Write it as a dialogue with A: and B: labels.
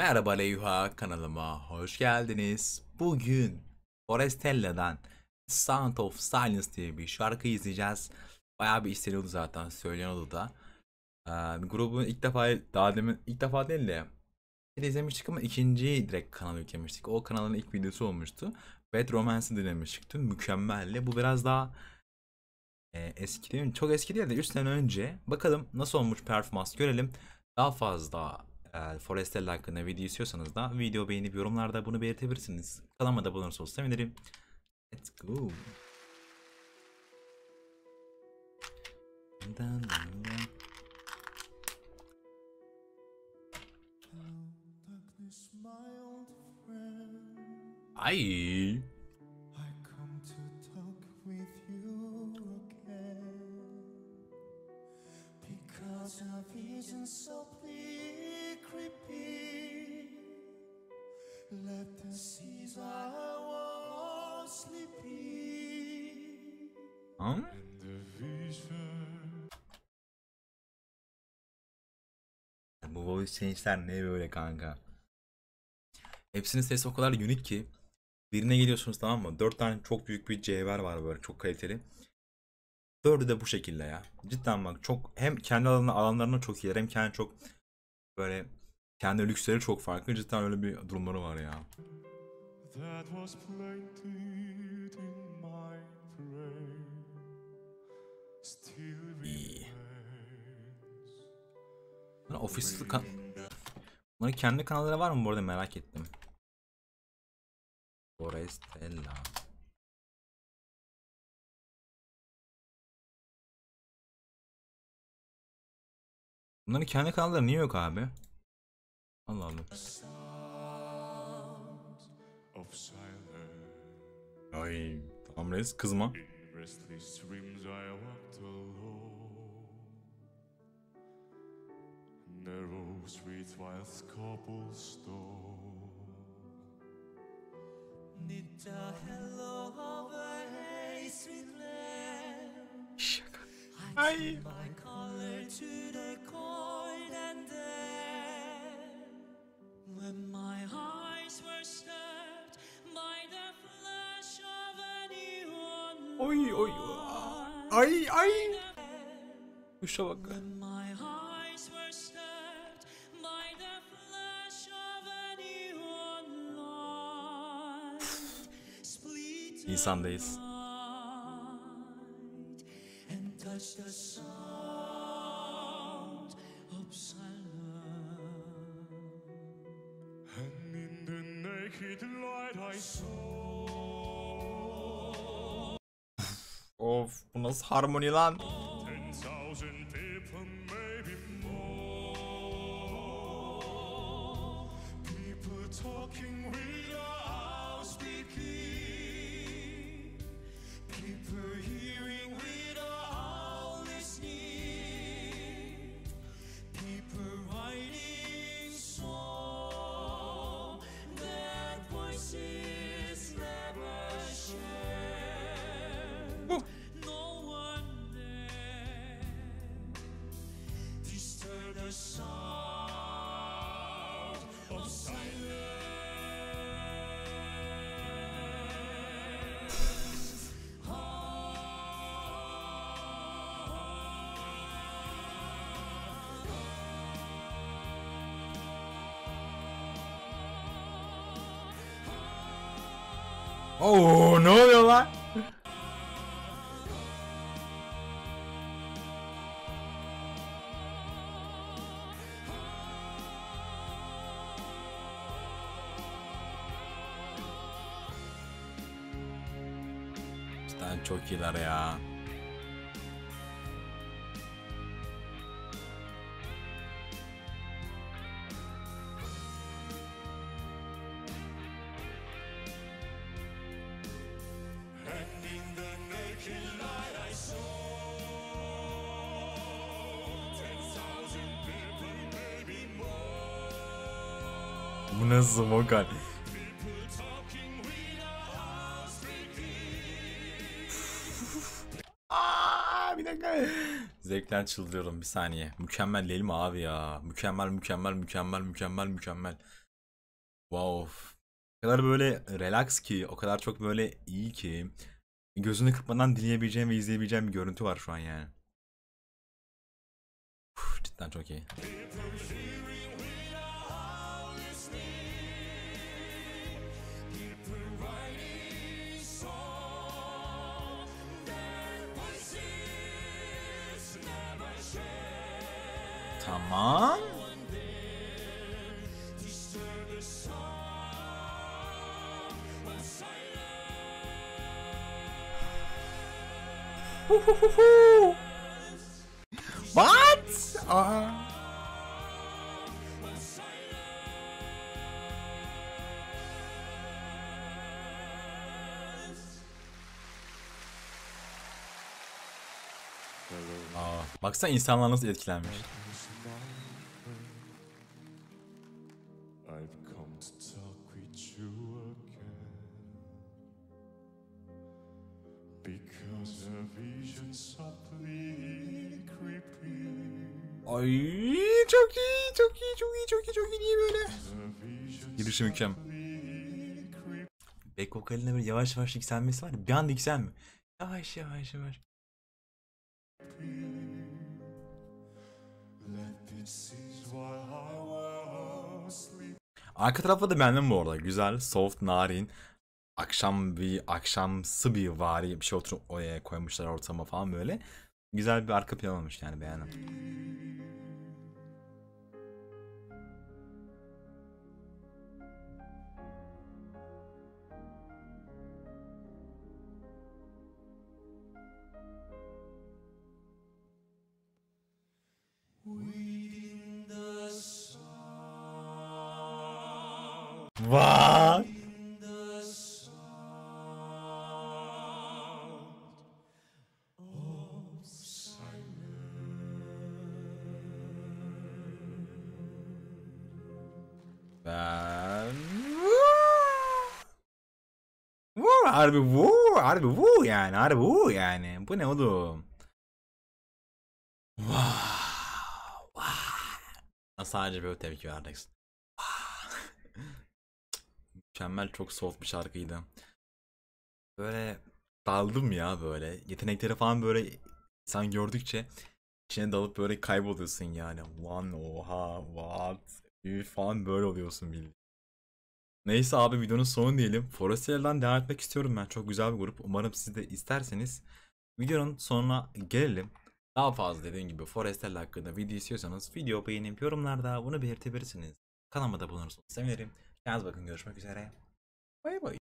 A: Merhaba Leyha kanalıma hoş geldiniz. Bugün Forestella'dan Sound of Silence diye bir şarkı izleyeceğiz. Bayağı bir isteniyordu zaten söyleniyordu da. Ee, grubun ilk defa daha demin ilk defa değil de bir izlemiştik ama ikinci direkt kanal yüklemiştik. O kanalın ilk videosu olmuştu. Bad Romance'ı dinlemiştik. Tüm mükemmeldi. Bu biraz daha e, eski değil mi? Çok eski değil de 3 sene önce. Bakalım nasıl olmuş performans görelim. Daha fazla eğer Forestella hakkında video istiyorsanız da video beğenip yorumlarda bunu belirtebilirsiniz. Kanalıma da bulunursanız sevinirim. Let's go. Dun.
B: Let the seas I was sleepy
A: Ha?
B: and the vision
A: Bu voice change'ler ne böyle kanka? Hepsinin sesi o kadar unik ki birine geliyorsunuz tamam mı? Dört tane çok büyük bir cevher var böyle çok kaliteli. Dördü de bu şekilde ya. Cidden bak çok hem kendi alanına, alanlarına çok iyiler hem kendi çok böyle kendi lüksleri çok farklı. Cidden öyle bir durumları var ya.
B: that was planted in my still
A: İyi. ofisli kan Bunların kendi kanalları var mı bu arada merak ettim. Forestella. Bunların kendi kanalları niye yok abi? Allah Allah.
B: of silence.
A: Ay tamam reis kızma.
B: Narrow streets whilst cobblestone. Need a hello of a street lamp.
A: Şaka. Ay. Oy oy. Ay ay. Kuşa bak. Nisan'dayız.
B: light and touch the sound of silence. And in the naked light I saw
A: Of bu nasıl harmoni lan?
B: talking without speaking.
A: Oo ne oluyor lan? Cidden çok iyiler ya. Bu nasıl vokal? Aa, bir dakika. Zevkten çıldırıyorum bir saniye. Mükemmel değil mi abi ya? Mükemmel mükemmel mükemmel mükemmel mükemmel. Wow. O kadar böyle relax ki, o kadar çok böyle iyi ki. Gözünü kırpmadan dinleyebileceğim ve izleyebileceğim bir görüntü var şu an yani. Uf, cidden çok iyi. Tamam. What? Aa. Aa, baksana insanlar nasıl etkilenmiş. Ay çok iyi, çok iyi, çok iyi, çok iyi, çok iyi. Böyle? Girişi mükemmel. Back vokalinde böyle yavaş yavaş yükselmesi var ya. Bir anda yükselmiyor. Yavaş yavaş yavaş. Arka tarafta da beğendim bu arada. Güzel, soft, narin. Akşam bir akşamsı bir vari bir şey oraya koymuşlar ortama falan böyle. Güzel bir arka plan olmuş yani beğendim. harbi vuu, harbi vuu yani, harbi vuu yani. Bu ne oğlum? Wow, wow. Sadece böyle tepki vereceksin. Wow. Mükemmel, çok soft bir şarkıydı. Böyle daldım ya böyle. Yetenekleri falan böyle sen gördükçe içine dalıp böyle kayboluyorsun yani. Lan oha, what? Üf falan böyle oluyorsun bildiğin. Neyse abi videonun sonu diyelim. Forester'dan devam etmek istiyorum ben. Çok güzel bir grup. Umarım siz de isterseniz. Videonun sonuna gelelim. Daha fazla dediğim gibi Forester hakkında video istiyorsanız video beğenip yorumlarda bunu belirtebilirsiniz. Kanalıma da bulunursunuz. Sevinirim. Kendinize bakın. Görüşmek üzere. Bay bay.